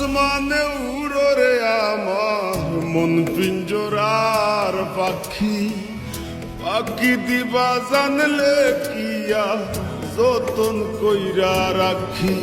আসমানে উড়ো রে আমার মন পিঞ্জরার পাখি। পাখি দিবা জানলে কিয়া যতন কইরা রাখি।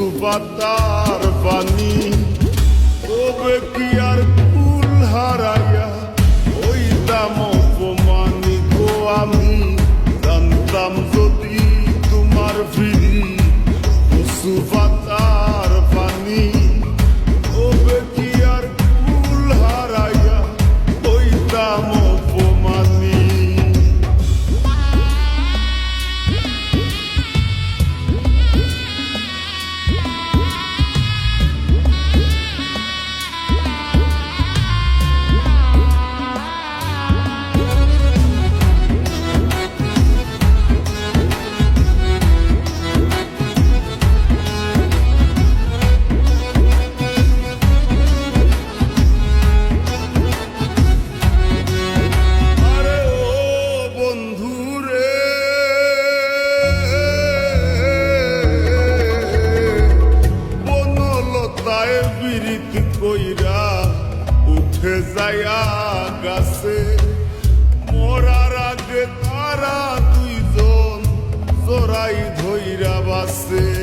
সুবাতার বাণী। হারাইয়া গেছে আগে তারা দুইজন জোরাই ধৈরা বাসে।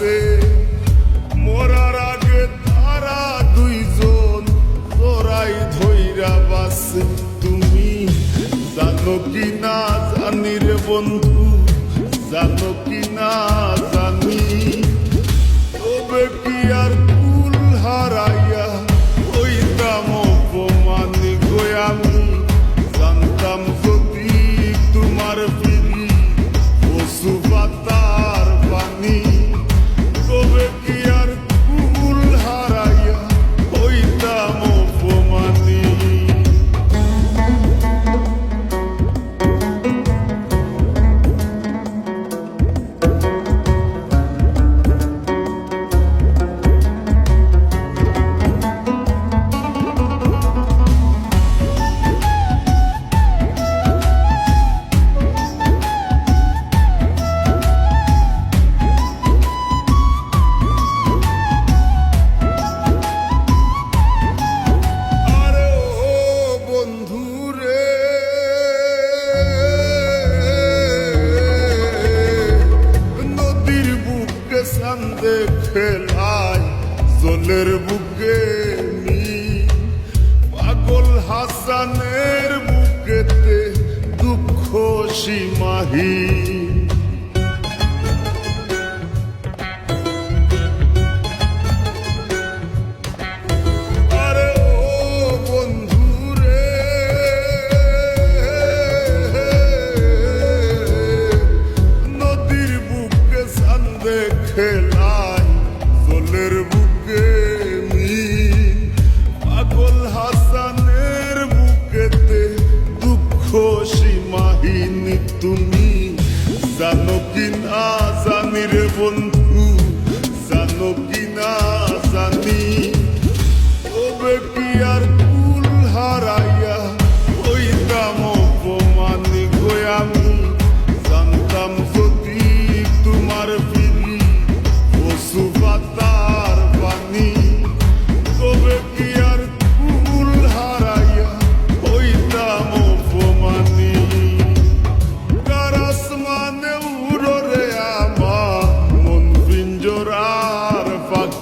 গেছে মরার আগে তারা দুইজন তোরাই ধৈরা বাসে। তুমি জানো কি না জানি বন্ধু বুকের বুকে পাগল হাসানের বুকেতে দুঃখ সীমাহী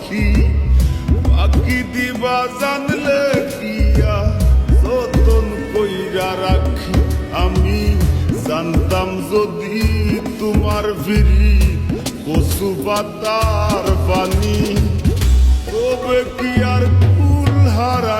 কি বাকি দিবা জানলে কিয়া যতন কইরা রাখি, আমি জানতাম যদি তোমার ভিড়ি, কচু পাতার পানি। তবে কি আর কুল হারা